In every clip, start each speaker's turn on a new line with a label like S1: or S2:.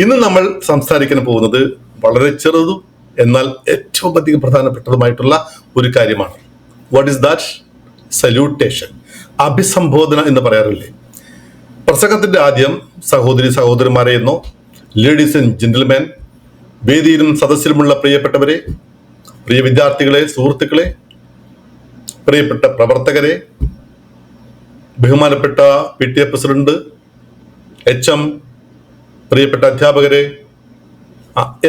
S1: ഇന്ന് നമ്മൾ സംസാരിക്കാൻ പോകുന്നത് വളരെ ചെറുതും എന്നാൽ ഏറ്റവും അധികം പ്രധാനപ്പെട്ടതുമായിട്ടുള്ള ഒരു കാര്യമാണ്. വാട്ട് ഈസ് ദാറ്റ് സല്യൂട്ടേഷൻ അഭിസംബോധന എന്ന് പറയാറില്ലേ? പ്രസംഗത്തിന്റെ ആദ്യം സഹോദരി സഹോദരന്മാരെ എന്നോ ലേഡീസ് ആൻഡ് ജെന്റിൽമാൻ വേദിയിലും സദസ്സിലുമുള്ള പ്രിയപ്പെട്ടവരെ പ്രിയ വിദ്യാർത്ഥികളെ സുഹൃത്തുക്കളെ പ്രിയപ്പെട്ട പ്രവർത്തകരെ ബഹുമാനപ്പെട്ട P T A president H M പ്രിയപ്പെട്ട അധ്യാപകരെ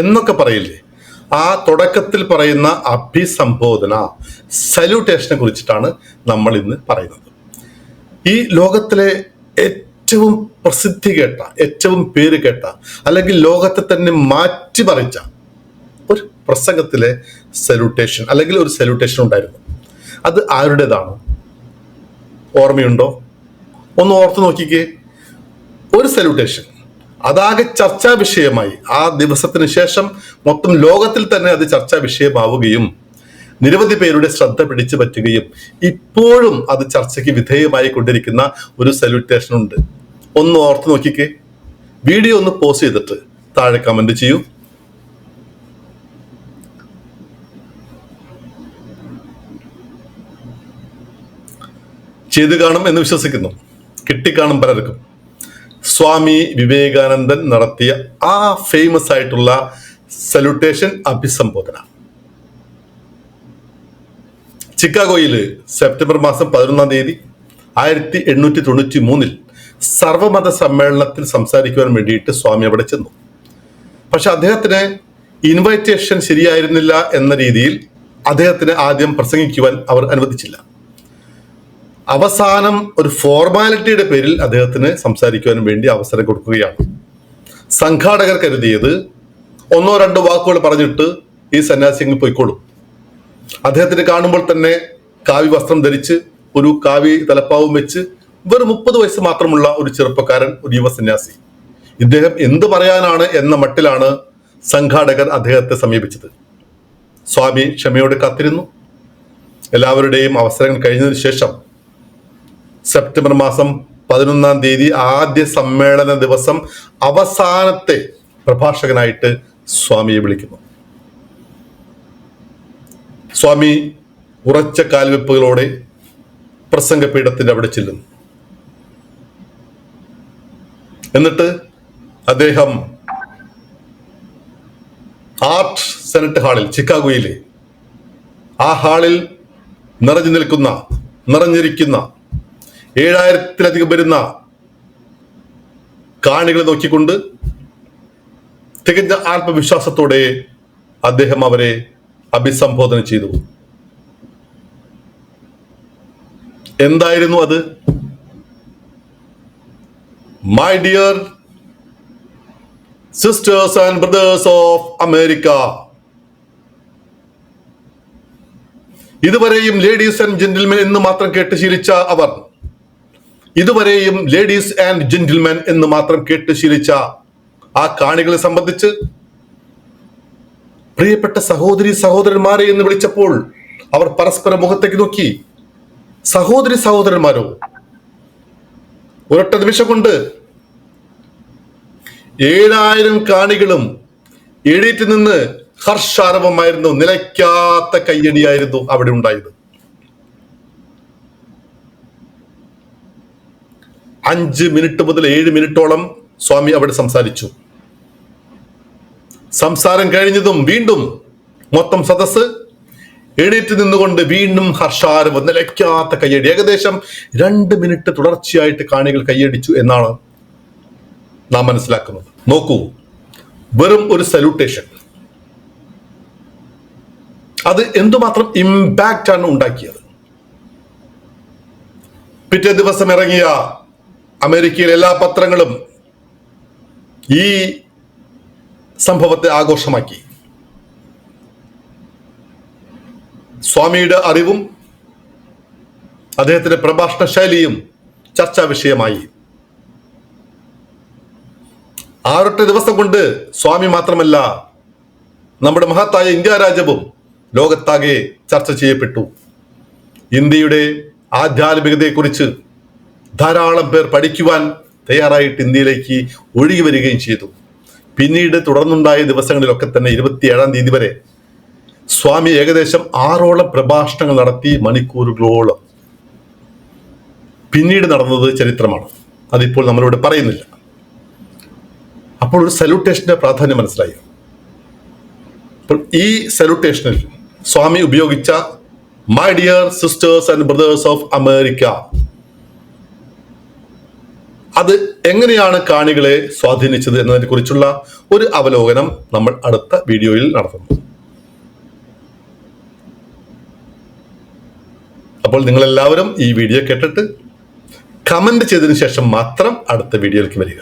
S1: എന്നൊക്കെ പറയില്ലേ? ആ തുടക്കത്തിൽ പറയുന്ന അഭിസംബോധന സല്യൂട്ടേഷനെ കുറിച്ചിട്ടാണ് നമ്മൾ ഇന്ന് പറയുന്നത്. ഈ ലോകത്തിലെ ഏറ്റവും പ്രസിദ്ധി കേട്ട ഏറ്റവും പേര് കേട്ട അല്ലെങ്കിൽ ലോകത്തെ തന്നെ മാറ്റി മറിച്ച ഒരു പ്രസംഗത്തിലെ സല്യൂട്ടേഷൻ അല്ലെങ്കിൽ ഒരു സല്യൂട്ടേഷൻ ഉണ്ടായിരുന്നു. അത് ആരുടേതാണ്? ഓർമ്മയുണ്ടോ? ഒന്ന് ഓർത്ത് നോക്കിക്കേ. ഒരു സല്യൂട്ടേഷൻ അതാകെ ചർച്ചാ വിഷയമായി. ആ ദിവസത്തിന് ശേഷം മൊത്തം ലോകത്തിൽ തന്നെ അത് ചർച്ചാ വിഷയമാവുകയും നിരവധി പേരുടെ ശ്രദ്ധ പിടിച്ചു പറ്റുകയും ഇപ്പോഴും അത് ചർച്ചയ്ക്ക് വിധേയമായി കൊണ്ടിരിക്കുന്ന ഒരു സല്യൂട്ടേഷൻ ഉണ്ട്. ഒന്ന് ഓർത്ത് നോക്കിക്കേ. വീഡിയോ ഒന്ന് പോസ്റ്റ് ചെയ്തിട്ട് താഴെ കമന്റ് ചെയ്യൂ. ചെയ്തു കാണും എന്ന് വിശ്വസിക്കുന്നു. കിട്ടിക്കാണും പലർക്കും. സ്വാമി വിവേകാനന്ദൻ നടത്തിയ ആ ഫേമസ് ആയിട്ടുള്ള സല്യൂട്ടേഷൻ അഭിസംബോധന. ചിക്കാഗോയിൽ സെപ്റ്റംബർ മാസം പതിനൊന്നാം തീയതി ആയിരത്തി എണ്ണൂറ്റി തൊണ്ണൂറ്റി മൂന്നിൽ സർവമത സമ്മേളനത്തിൽ സംസാരിക്കുവാൻ വേണ്ടിയിട്ട് സ്വാമി അവിടെ ചെന്നു. പക്ഷെ അദ്ദേഹത്തിന് ഇൻവൈറ്റേഷൻ ശരിയായിരുന്നില്ല എന്ന രീതിയിൽ അദ്ദേഹത്തിന് ആദ്യം പ്രസംഗിക്കുവാൻ അവർ അനുവദിച്ചില്ല. അവസാനം ഒരു ഫോർമാലിറ്റിയുടെ പേരിൽ അദ്ദേഹത്തിന് സംസാരിക്കുവാനും വേണ്ടി അവസരം കൊടുക്കുകയാണ്. സംഘാടകർ കരുതിയത് ഒന്നോ രണ്ടോ വാക്കുകൾ പറഞ്ഞിട്ട് ഈ സന്യാസിങ്ങൾ പോയിക്കോളും. അദ്ദേഹത്തിന് കാണുമ്പോൾ തന്നെ കാവി വസ്ത്രം ധരിച്ച് ഒരു കാവി തലപ്പാവും വെച്ച് വെറും മുപ്പത് വയസ്സ് മാത്രമുള്ള ഒരു ചെറുപ്പക്കാരൻ ഒരു യുവസന്യാസി ഇദ്ദേഹം എന്ത് പറയാനാണ് എന്ന മട്ടിലാണ് സംഘാടകർ അദ്ദേഹത്തെ സമീപിച്ചത്. സ്വാമി ക്ഷമയോടെ കാത്തിരുന്നു. എല്ലാവരുടെയും അവസരങ്ങൾ കഴിഞ്ഞതിന് ശേഷം സെപ്റ്റംബർ മാസം പതിനൊന്നാം തീയതി ആദ്യ സമ്മേളന ദിവസം അവസാനത്തെ പ്രഭാഷകനായിട്ട് സ്വാമിയെ വിളിക്കുന്നു. സ്വാമി ഉറച്ച കാൽവെപ്പുകളോടെ പ്രസംഗപീഠത്തിന്റെ അവിടെ ചെല്ലുന്നു. എന്നിട്ട് അദ്ദേഹം ആർട്ട് സെനറ്റ് ഹാളിൽ ചിക്കാഗോയിലെ ആ ഹാളിൽ നിറഞ്ഞു നിൽക്കുന്ന നിറഞ്ഞിരിക്കുന്ന ഏഴായിരത്തിലധികം വരുന്ന കാണികളെ നോക്കിക്കൊണ്ട് തികഞ്ഞ ആത്മവിശ്വാസത്തോടെ അദ്ദേഹം അവരെ അഭിസംബോധന ചെയ്തു. എന്തായിരുന്നു അത്? My dear sisters and brothers of America ഇതുവരെയും ലേഡീസ് ആൻഡ് ജെന്റിൽമെൻ എന്ന് മാത്രം കേട്ട് ശീലിച്ച അവർ ഇതുവരെയും ലേഡീസ് ആൻഡ് ജെന്റിൽമെൻ എന്ന് മാത്രം കേട്ട് ശീലിച്ച ആ കാണികളെ സംബന്ധിച്ച് പ്രിയപ്പെട്ട സഹോദരി സഹോദരന്മാരെ എന്ന് വിളിച്ചപ്പോൾ അവർ പരസ്പരം മുഖത്തേക്ക് നോക്കി. സഹോദരി സഹോദരന്മാരോ ഒരൊറ്റ നിമിഷം കൊണ്ട് ഏഴായിരം കാണികളും എഴുന്നേറ്റ് നിന്ന് ഹർഷാരവമായിരുന്നു. നിലയ്ക്കാത്ത കയ്യടിയായിരുന്നു അവിടെ ഉണ്ടായത്. അഞ്ച് മിനിറ്റ് മുതൽ ഏഴ് മിനിറ്റോളം സ്വാമി അവിടെ സംസാരിച്ചു. സംസാരം കഴിഞ്ഞതും വീണ്ടും മൊത്തം സദസ് എഴുന്നേറ്റ് നിന്നുകൊണ്ട് വീണ്ടും ഹർഷാരവം നിലയ്ക്കാത്ത കയ്യടി. ഏകദേശം രണ്ട് മിനിറ്റ് തുടർച്ചയായിട്ട് കാണികൾ കയ്യടിച്ചു എന്നാണ് നാം മനസ്സിലാക്കുന്നത്. നോക്കൂ വെറും ഒരു സല്യൂട്ടേഷൻ അത് എന്തുമാത്രം ഇമ്പാക്റ്റ് ആണ് ഉണ്ടാക്കിയത്. പിറ്റേ ദിവസം ഇറങ്ങിയ അമേരിക്കയിലെ എല്ലാ പത്രങ്ങളും ഈ സംഭവത്തെ ആഘോഷമാക്കി. സ്വാമിയുടെ അറിവും അദ്ദേഹത്തിന്റെ പ്രഭാഷണ ശൈലിയും ചർച്ചാ വിഷയമായി. ആറെട്ട് ദിവസം കൊണ്ട് സ്വാമി മാത്രമല്ല നമ്മുടെ മഹത്തായ ഇന്ത്യ രാജ്യവും ലോകത്താകെ ചർച്ച ചെയ്യപ്പെട്ടു. ഇന്ത്യയുടെ ആധ്യാത്മികതയെക്കുറിച്ച് ധാരാളം പേർ പഠിക്കുവാൻ തയ്യാറായിട്ട് ഇന്ത്യയിലേക്ക് ഒഴുകി വരികയും ചെയ്തു. പിന്നീട് തുടർന്നുണ്ടായ ദിവസങ്ങളിലൊക്കെ തന്നെ ഇരുപത്തിയേഴാം തീയതി വരെ സ്വാമി ഏകദേശം ആറോളം പ്രഭാഷണങ്ങൾ നടത്തി മണിക്കൂറുകളോളം. പിന്നീട് നടന്നത് ചരിത്രമാണ്. അതിപ്പോൾ നമ്മളിവിടെ പറയുന്നില്ല. അപ്പോൾ ഒരു സല്യൂട്ടേഷന്റെ പ്രാധാന്യം മനസ്സിലായി. അപ്പോൾ ഈ സല്യൂട്ടേഷനിൽ സ്വാമി ഉപയോഗിച്ച my dear sisters and brothers of America അത് എങ്ങനെയാണ് കാണികളെ സ്വാധീനിച്ചത് എന്നതിനെ കുറിച്ചുള്ള ഒരു അവലോകനം നമ്മൾ അടുത്ത വീഡിയോയിൽ നടത്തുന്നു അപ്പോൾ നിങ്ങൾ എല്ലാവരും ഈ വീഡിയോ കേട്ടിട്ട് കമന്റ് ചെയ്തതിനു ശേഷം മാത്രം അടുത്ത വീഡിയോയിലേക്ക് വരിക.